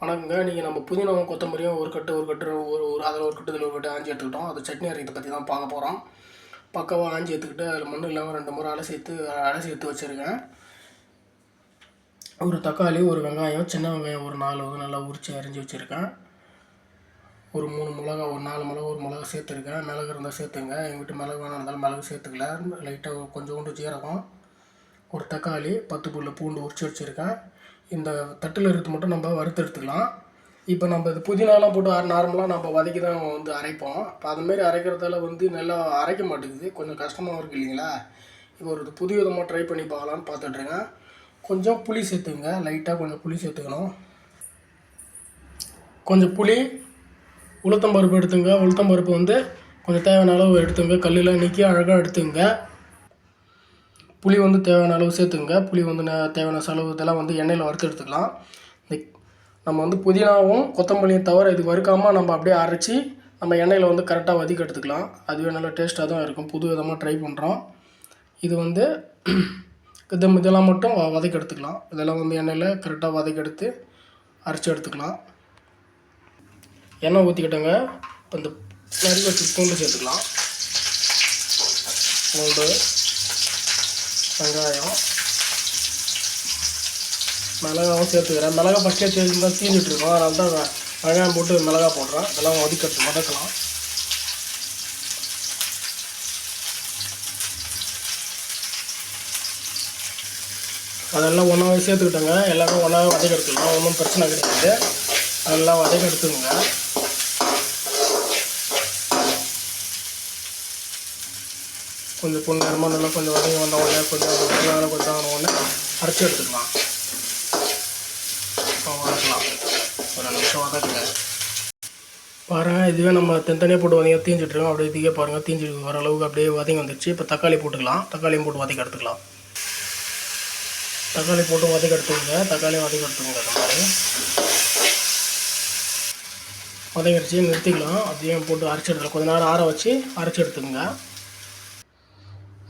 வணக்கங்க. நீங்கள் நம்ம புதினாவும் கொத்தமல்லியும் ஒரு கட்டு ஒரு கட்டு ஒரு ஒரு அதில் ஒரு கட்டு இதில் ஒரு கட்டு ஆஞ்சி எடுத்துக்கிட்டோம். அது சட்னி அரைக்கிறத பற்றி தான் பார்க்க போகிறோம் பக்கவாக ஆஞ்சி எடுத்துக்கிட்டு அதில் மண்ணு இல்லாமல் ரெண்டு முறை அலசி எடுத்து அலசி எடுத்து வச்சுருக்கேன். ஒரு தக்காளி ஒரு வெங்காயம் சின்ன வெங்காயம் ஒரு நாலு வந்து நல்லா உரித்து அரிஞ்சு வச்சுருக்கேன். ஒரு மூணு மிளகா ஒரு நாலு மிளகா ஒரு மிளகா சேர்த்துருக்கேன். மிளகு இருந்தால் சேர்த்துங்க. எங்கள் வீட்டு மிளகு வேணாம் இருந்தாலும் மிளகு சேர்த்துக்கல. லைட்டாக கொஞ்சோண்டு ஜீரகம் ஒரு தக்காளி பத்து புல்லு பூண்டு உரிச்சு வச்சுருக்கேன். இந்த தட்டில் இருக்கிறது மட்டும் நம்ம வறுத்து எடுத்துக்கலாம் இப்போ நம்ம இது புதினாலாம் போட்டு நார்மலாக நம்ம வதக்கி தான் வந்து அரைப்போம். இப்போ அதுமாரி அரைக்கிறதால வந்து நல்லா அரைக்க மாட்டேங்குது. கொஞ்சம் கஷ்டமாக இருக்குது இல்லைங்களா? இப்போ ஒரு புது விதமாக ட்ரை பண்ணி பார்க்கலான்னு பார்த்துட்ருங்க கொஞ்சம் புளி சேர்த்துங்க லைட்டாக கொஞ்சம் புளி சேர்த்துக்கணும். கொஞ்சம் புளி உளுத்தம்பருப்பு எடுத்துங்க. உளுத்தம்பருப்பு வந்து கொஞ்சம் தேவையான அளவு எடுத்துங்க. கல்லில் நீக்கி அழகாக எடுத்துங்க. புளி வந்து தேவையான அளவு சேர்த்துங்க புளி வந்து தேவையான செலவு இதெல்லாம் வந்து எண்ணெயில் வறுத்து எடுத்துக்கலாம். இந்த நம்ம வந்து புதினாவும் கொத்தமல்லியும் தவிர இது வறுக்காமல் நம்ம அப்படியே அரைச்சி நம்ம எண்ணெயில் வந்து கரெக்டாக வதக்கி எடுத்துக்கலாம். அதுவே நல்லா டேஸ்ட்டாக தான் இருக்கும். புது விதமாக ட்ரை பண்ணுறோம் இது வந்து இது இதெல்லாம் மட்டும் வ- வதக்கி எடுத்துக்கலாம். இதெல்லாம் வந்து எண்ணெயில் கரெக்டாக வதக்கி எடுத்து அரைச்சி எடுத்துக்கலாம். எண்ணெய் ஊற்றிக்கிட்டோங்க இப்போ இந்த நறுக்கி வச்சு பூண்டு சேர்த்துக்கலாம். பூண்டு வெங்காயம் மிளகாவும் சேர்த்துக்கிறேன் மிளகா ஃபஸ்ட்டே சேர்த்துருந்தா தீஞ்சிட்ருக்கோம் அதனால தான் வெங்காயம் போட்டு மிளகா போடுறேன். இதெல்லாம் ஒதுக்கட்டு வதக்கலாம். அதெல்லாம் ஒன்றாவே சேர்த்துக்கிட்டோங்க. எல்லாமே ஒன்றாவே வதக்கெடுத்துக்கலாம் ஒன்றும் பிரச்சனை கிடையாது. அதெல்லாம் வதக்கெடுத்துங்க கொஞ்சம் பொண்ணு நல்லா கொஞ்சம் வதங்கி வந்த உடனே கொஞ்சம் வெங்காயம் கொஞ்சம் ஆன உடனே அரைச்சி எடுத்துக்கலாம். இப்போ வதக்கலாம். ஒரு நிமிஷம் வதக்குங்க. பாருங்கள் இதுவே நம்ம தனித்தனியாக போட்டு வதங்க தீஞ்சிட்ருக்கோம் அப்படியே இதுக்கே பாருங்கள் தீஞ்சி வர அளவுக்கு அப்படியே வதங்கி வந்துடுச்சு இப்போ தக்காளி போட்டுக்கலாம். தக்காளியும் போட்டு வதக்கி எடுத்துக்கலாம். தக்காளி போட்டு வதக்கி எடுத்துக்கோங்க. தக்காளியும் வதக்கி எடுத்துக்கோங்க. அந்த மாதிரி. வதங்கிடுச்சு நிறுத்திக்கலாம். அதையும் போட்டு அரைச்சி எடுத்துக்கலாம். கொஞ்ச நேரம் ஆற வச்சு அரைச்சி எடுத்துக்கோங்க.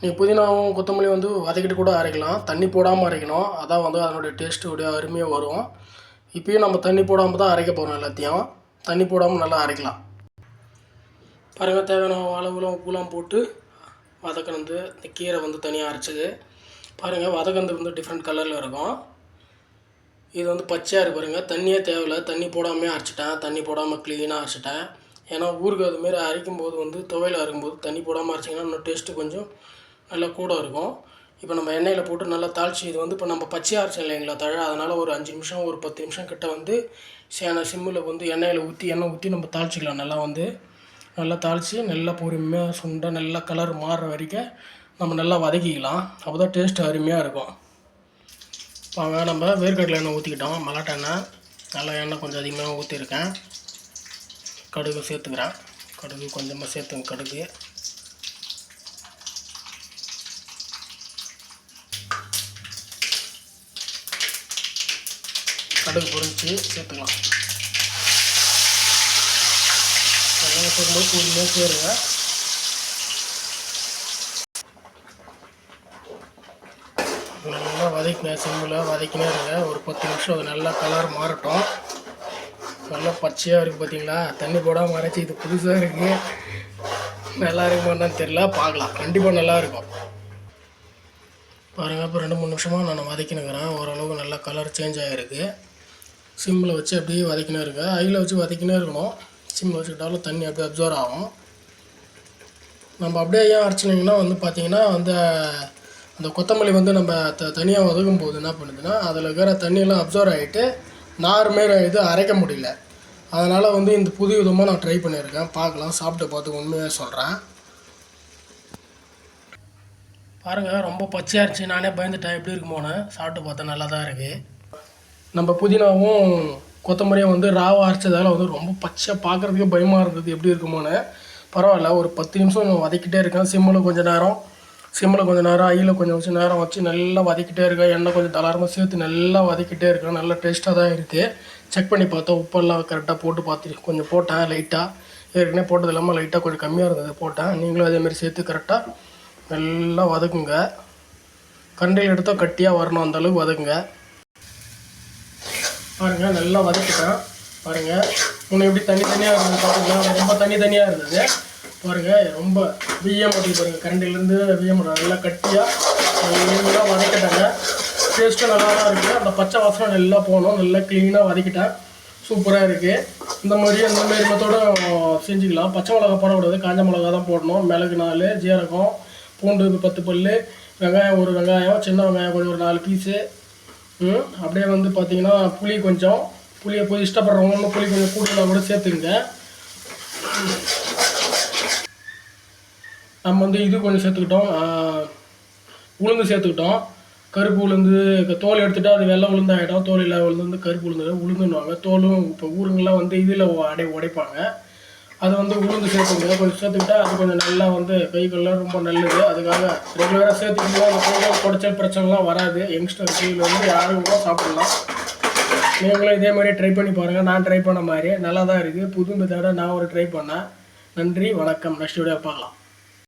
நீங்கள் புதினாவும் கொத்தமல்லி வந்து வதக்கிட்டு கூட அரைக்கலாம். தண்ணி போடாமல் அரைக்கணும். அதான் வந்து அதனுடைய டேஸ்ட்டு உடைய அருமையாக வரும். இப்பயும் நம்ம தண்ணி போடாமல் தான் அரைக்க போகிறோம் எல்லாத்தையும். தண்ணி போடாமல் நல்லா அரைக்கலாம். பாருங்கள் தேவையான அளவுலாம் உப்புலாம் போட்டு வதக்கினது. இந்த கீரை வந்து தனியாக அரைச்சது. பாருங்கள் வதக்கினது வந்து டிஃப்ரெண்ட் கலரில் இருக்கும். இது வந்து பச்சையாக இருக்கு பாருங்கள் தண்ணியே தேவையில்ல. தண்ணி போடாமே அரைச்சிட்டேன். தண்ணி போடாமல் க்ளீனாக அரைச்சிட்டேன். ஏன்னா ஊருக்கு அதுமாரி அரைக்கும் போது வந்து துவையில் அரைக்கும்போது தண்ணி போடாமல் அரைச்சிங்கன்னா இன்னும் டேஸ்ட்டு கொஞ்சம் நல்லா கூட இருக்கும். இப்போ நம்ம எண்ணெயில் போட்டு நல்லா தாளிச்சு இது வந்து இப்போ நம்ம பச்சை அரைச்சோம் இல்லைங்களா தழை? அதனால் ஒரு அஞ்சு நிமிஷம் ஒரு பத்து நிமிஷம் கிட்ட வந்து சேன சிம்மில் வந்து எண்ணெயில் ஊற்றி எண்ணெய் ஊற்றி நம்ம தாளிச்சிக்கலாம். நல்லா வந்து நல்லா தாளித்து நல்லா பொறுமையாக சுண்டை நல்லா கலர் மாறுற வரைக்கும் நம்ம நல்லா வதக்கிக்கலாம். அப்போ தான் டேஸ்ட் அருமையாக இருக்கும் வாங்க நம்ம வேர்க்கடலை எண்ணெய் ஊற்றிக்கிட்டோம் மலாட்டை எண்ணெய். நல்லா எண்ணெய் கொஞ்சம் அதிகமாக ஊற்றிருக்கேன் கடுகு சேர்த்துக்கிறேன். கடுகு கொஞ்சமாக சேர்த்துங்க கடுகு. கடுகு பொரிச்சு சேர்த்துக்கலாம். அதெல்லாம் சேர்க்கும்போது பொறுமையாக சேருங்க. நல்லா வதக்கினேன் சிம்மில் வதக்கினே இருங்க. ஒரு பத்து நிமிஷம் அது நல்லா கலர் மாறட்டும். நல்லா பச்சையாக இருக்குது பார்த்தீங்களா தண்ணி போடாமல் அரைச்சி இது புதுசாக இருக்குது நல்லா இருக்குமான்னு தெரியல. பார்க்கலாம். கண்டிப்பாக நல்லா இருக்கும். பாருங்கள் இப்போ ரெண்டு மூணு நிமிஷமாக நான் வதக்கினுக்கிறேன். ஓரளவுக்கு நல்லா கலர் சேஞ்ச் ஆகிருக்கு சிம்மில் வச்சு அப்படியே வதக்கினே இருங்க. ஐயில் வச்சு வதக்கினே இருக்கணும். சிம்மில் வச்சுக்கிட்டாலும் தண்ணி அப்படியே அப்சர்வ் ஆகும். நம்ம அப்படியே ஏன் அரைச்சினிங்கன்னா வந்து பார்த்திங்கன்னா அந்த அந்த கொத்தமல்லி வந்து நம்ம த தனியாக வதக்கும் போது என்ன பண்ணுதுன்னா அதில் இருக்கிற தண்ணியெல்லாம் அப்சர்வ் ஆகிட்டு நார் மாரி இது அரைக்க முடியல. அதனால் வந்து இந்த புது விதமாக நான் ட்ரை பண்ணியிருக்கேன். பார்க்கலாம் சாப்பிட்டு பார்த்து உண்மையாக சொல்கிறேன் பாருங்கள் ரொம்ப பச்சையாக இருந்துச்சு. நானே பயந்துட்டேன். எப்படி இருக்குமோன்னு. சாப்பிட்டு பார்த்தா நல்லா தான் இருக்குது நம்ம புதினாவும் கொத்தமல்லியும் வந்து ராவை அரைச்சதால வந்து ரொம்ப பச்சை பார்க்குறதுக்கே பயமாக இருந்தது. எப்படி இருக்குமோன்னு? பரவாயில்ல ஒரு பத்து நிமிஷம் நான் வதக்கிட்டே இருக்கேன் சிம்மில் கொஞ்சம் நேரம் சிம்மில் கொஞ்சம் நேரம் ஐயில் கொஞ்சம் வச்சு நேரம் வச்சு நல்லா வதக்கிட்டே இருக்கேன் எண்ணெய் கொஞ்சம் தளாரமாக சேர்த்து நல்லா வதக்கிட்டே இருக்கேன் நல்லா டேஸ்ட்டாக தான் இருக்குது செக் பண்ணி பார்த்தோம். உப்பெல்லாம் கரெக்டாக போட்டு பார்த்து கொஞ்சம் போட்டேன் லைட்டாக ஏற்கனவே போட்டது இல்லாமல் லைட்டாக கொஞ்சம் கம்மியாக இருந்தது போட்டேன். நீங்களும் அதேமாதிரி சேர்த்து கரெக்டாக நல்லா வதக்குங்க. கண்டையில் எடுத்தால் கட்டியாக வரணும் அந்தளவுக்கு வதக்குங்க. பாருங்கள் நல்லா வதக்கிட்டேன். பாருங்கள் முன்ன எப்படி தண்ணி தனியாக இருந்தது பார்த்தீங்களா ரொம்ப தண்ணி தனியாக இருந்தது. பாருங்கள் ரொம்ப விஎம் ஓட்டி பாருங்கள் கரண்டிலேருந்து விஎம் நல்லா கட்டியாக நல்லா வதக்கிட்டாங்க. டேஸ்ட்டும் நல்லா தான் இருக்குது அந்த பச்சை வாசனை நல்லா போகணும். நல்லா க்ளீனாக வதக்கிட்டேன். சூப்பராக இருக்குது இந்த மாதிரி அந்த மாதிரி செஞ்சுக்கலாம். பச்சை மிளகா போடக்கூடாது காஞ்ச மிளகா தான் போடணும். மிளகு நாலு ஜீரகம் பூண்டு பத்து பல் வெங்காயம் ஒரு வெங்காயம் சின்ன வெங்காயம் கொஞ்சம் ஒரு நாலு பீஸு அப்படியே வந்து பார்த்தீங்கன்னா புளி கொஞ்சம் புளியை போய் இஷ்டப்படுறவங்க இன்னும் புளி கொஞ்சம் கூடுதலாக கூட சேர்த்துங்க நம்ம வந்து இது கொஞ்சம் சேர்த்துக்கிட்டோம். உளுந்து சேர்த்துக்கிட்டோம். கருப்பு உளுந்து தோல் எடுத்துட்டா அது வெள்ளை உளுந்தாயிடும். தோல் இல்லாத உளுந்து வந்து கருப்பு உளுந்து உளுந்துன்னுவாங்க. தோலும் இப்போ ஊருங்கெல்லாம் வந்து இதில் அடை உடைப்பாங்க. அது வந்து உளுந்து சேர்த்துக்கோங்க கொஞ்சம் சேர்த்துக்கிட்டா அது கொஞ்சம் நல்லா வந்து கைகள்லாம் ரொம்ப நல்லது. அதுக்காக ரெகுலராக சேர்த்துக்கிட்டா அந்த கைகள் குடைச்சல் பிரச்சனைலாம் வராது. யங்ஸ்டர் கீழ் வந்து யாரும் கூட சாப்பிடலாம். நீங்களும் இதே மாதிரி ட்ரை பண்ணி பாருங்கள் நான் ட்ரை பண்ண மாதிரி. நல்லா தான் இருக்குது. புது மெத்தடை நான் ஒரு ட்ரை பண்ணேன். நன்றி வணக்கம். நெக்ஸ்ட் வீடியோ பார்க்கலாம்.